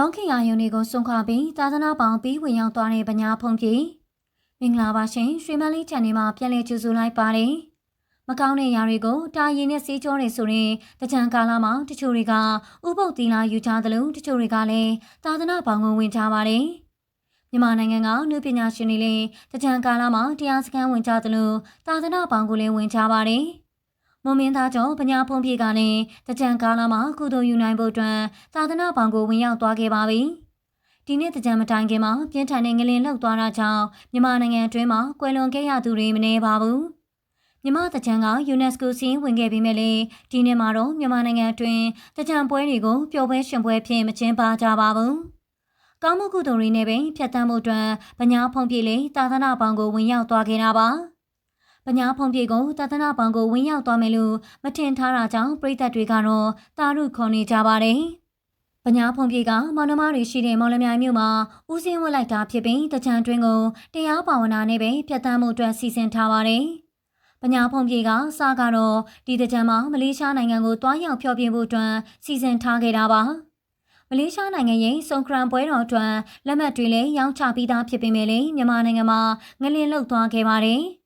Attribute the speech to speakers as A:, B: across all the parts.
A: လောင်ခေယာယုံတွေကိုစွန့်ခွာပြီးသာသနာပေါင်းပြီးဝင်ရောက်သွားတဲ့ဗညာဖုံပြေမင်္ဂလာပါရှင်ရွှေမန်းလေး channel မှာပြန်လည်ကြိုဆိုလိုက်ပါတယ်မကောင်းတဲ့ຢာတွေကိုတာရင်နဲ့စေးကြောနေဆိုရင်တကြံကာလမှာတချို့တွေကဥပုပ်တီလာယူကြသလိုတချို့တွေကလည်းသာသနာပေါင်းကိုဝင်ကြပါတယ်မြန်မာနိုင်ငံကနုပညာရှင်တွေလည်းတကြံကာလမှာတရားစခန်းဝင်ကြသလိုသာသနာပေါင်းကိုလည်းဝင်ကြပါတယ် မွန်မင်းသားကျော်ပညာဖုံပြေကလည်းတကြံကာလမှာကုသိုလ်ယူနိုင်ဖို့အတွက်သာသနာပေါင်းကိုဝင်ရောက်သွားခဲ့ပါပြီ။ဒီနေ့တကြံမတိုင်ခင်မှာပြင်းထန်တဲ့ငလင်လှုပ်သွားတာကြောင့်မြန်မာနိုင်ငံအတွင်းမှာကွယ်လွန်ခဲ့ရသူတွေမနေပါဘူး။မြန်မာတကြံက UNESCO စီးဝင်ခဲ့ပြီးမြဲလေဒီနေ့မှာတော့မြန်မာနိုင်ငံအတွင်းတကြံပွဲတွေကိုပျော်ပွဲရှင်ပွဲဖြင့်မကျင်းပကြပါဘူး။ကောင်းမှုကုသိုလ်တွေနဲ့ပဲဖြတ်တန်းမှုအတွက်ဗညာဖုံပြေလေသာသနာပေါင်းကိုဝင်ရောက်သွားခဲ့တာပါ။ ပညာဖုံပြေကိုသာသနာပေါင်းကိုဝင်ရောက်သွားမယ်လို့မထင်ထားတာကြောင့်ပြည်သက်တွေကတော့တာရုခေါ်နေကြပါတယ်။ပညာဖုံပြေကမောင်နှမတွေရှိတဲ့မော်လမြိုင်မြို့မှာဦးစင်းဝတ်လိုက်တာဖြစ်ပြီးတကြံတွင်ကိုတရားပါဝနာနဲ့ပဲဖြတ်တန်းမှုအတွက်စီစဉ်ထားပါတယ်။ပညာဖုံပြေကစကတော့ဒီတကြံမှာမလေးရှားနိုင်ငံကိုတွားရောက်ဖျော်ဖြေဖို့အတွက်စီစဉ်ထားခဲ့တာပါ။မလေးရှားနိုင်ငံရဲ့စုံခရန်ပွဲတော်အတွက်လက်မှတ်တွေလည်းရောင်းချပြီးသားဖြစ်ပေမဲ့လည်းမြန်မာနိုင်ငံမှာငလင်လှုပ်သွားခဲ့ပါတယ်။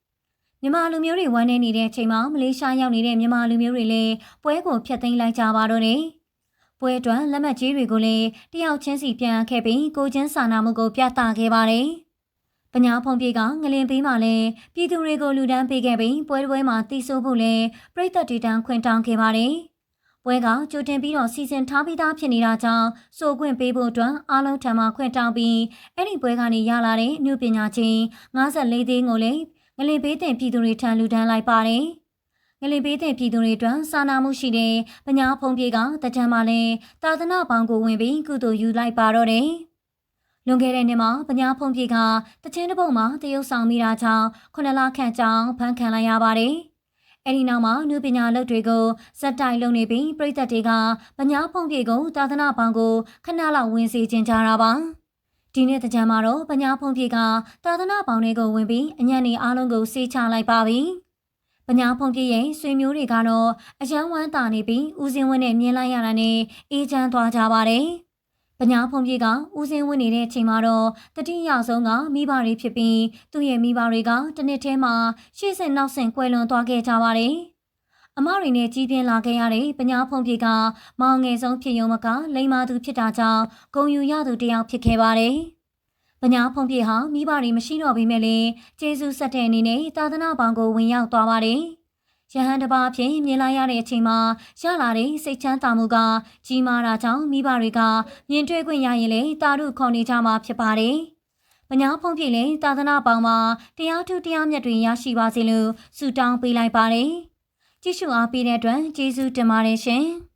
A: မြန်မာလူမျိုးတွေဝမ်းနေနေတဲ့အချိန်မှာမလေးရှားရောက်နေတဲ့မြန်မာလူမျိုးတွေလည်းပွဲကိုဖျက်သိမ်းလိုက်ကြပါတော့တယ်။ပွဲအတွက်လက်မှတ်ကြီးတွေကိုလည်းတယောက်ချင်းစီပြန်ခဲ့ပြီးကိုချင်းစာနာမှုကိုပြသခဲ့ပါတယ်။ပညာဖုံပြေကငလင်ပေးမှလည်းပြည်သူတွေကိုလူဒန်းပေးခဲ့ပြီးပွဲပွဲမှာတီးဆိုးဖို့လည်းပြည်သက်တီတန်းခွင့်တောင်းခဲ့ပါတယ်။ပွဲကကြိုတင်ပြီးတော့စီစဉ်ထားပြီးသားဖြစ်နေတာကြောင့်စိုးခွင့်ပေးဖို့အတွက်အားလုံးထံမှခွင့်တောင်းပြီးအဲ့ဒီပွဲကနေရလာတဲ့ညပညာချင်း54သိန်းကိုလည်း ငလင်ပေးတဲ့ပြည်သူတွေထံလူဒန်းလိုက်ပါတယ်။ငလင်ပေးတဲ့ပြည်သူတွေအတွက်စာနာမှုရှိတဲ့ပညာဖုံပြေကတကြံမှလည်းသာသနာပေါင်းကိုဝင်ပြီးကုသိုလ်ယူလိုက်ပါတော့တယ်။လွန်ခဲ့တဲ့နှစ်မှာပညာဖုံပြေကတချင်းတစ်ပုတ်မှာတရုတ်ဆောင်မိတာကြောင့်ခုနှစ်လခန့်ကြောင်းဖမ်းခံလိုက်ရပါတယ်။အဲဒီနောက်မှာနုပညာလုပ်တွေကိုစက်တိုင်လုပ်နေပြီးပြည်သက်တွေကပညာဖုံပြေကိုသာသနာပေါင်းကိုခဏလောက်ဝင်စီခြင်းကြတာပါ။ ဒီနေ့တကြံမှာတော့ပညာဖုံပြေကသာသနာပေါင်းတွေကိုဝင်ပြီးအညံ့နေအားလုံးကိုစေချလိုက်ပါပြီ။ပညာဖုံပြေရဲ့ဆွေမျိုးတွေကတော့အယံဝမ်းတာနေပြီးဦးစင်းဝင်းနဲ့မြင်လိုက်ရတာနဲ့အေးချမ်းသွားကြပါတယ်။ပညာဖုံပြေကဦးစင်းဝင်းနေတဲ့အချိန်မှာတော့တတိယဆုံးကမိဘတွေဖြစ်ပြီးသူ့ရဲ့မိဘတွေကတနစ်ထဲမှာရှေ့ဆင်နောက်ဆင်ကွယ်လွန်သွားခဲ့ကြပါတယ်။ အမတွေနဲ့ကြီးပြင်းလာခဲ့ရတဲ့ပညာဖုံပြေကမောင်ငယ်ဆုံးဖြစ်ရုံမကလိမ္မာသူဖြစ်တာကြောင့်ဂုံယူရသူတယောက်ဖြစ်ခဲ့ပါတယ်။ပညာဖုံပြေဟာမိဘတွေမရှိတော့ပေမဲ့လည်းကျေးဇူးဆက်တဲ့အနေနဲ့သာသနာပေါင်းကိုဝင်ရောက်သွားပါတယ်။ရဟန်းတစ်ပါးအဖြစ်မြင်လာရတဲ့အချိန်မှာရလာတဲ့စိတ်ချမ်းသာမှုကကြီးမားတာကြောင့်မိဘတွေကမြင်တွေ့ခွင့်ရရင်လေတာရုခေါ်နေကြမှာဖြစ်ပါတယ်။ပညာဖုံးပြည့်လေသာသနာပေါင်းမှာတရားထုတရားမြတ်တွေရရှိပါစေလို့ဆုတောင်းပေးလိုက်ပါတယ်။ ကြည့်ရှုအားပေးတဲ့အတွက်ကျေးဇူးတင်ပါတယ်ရှင်။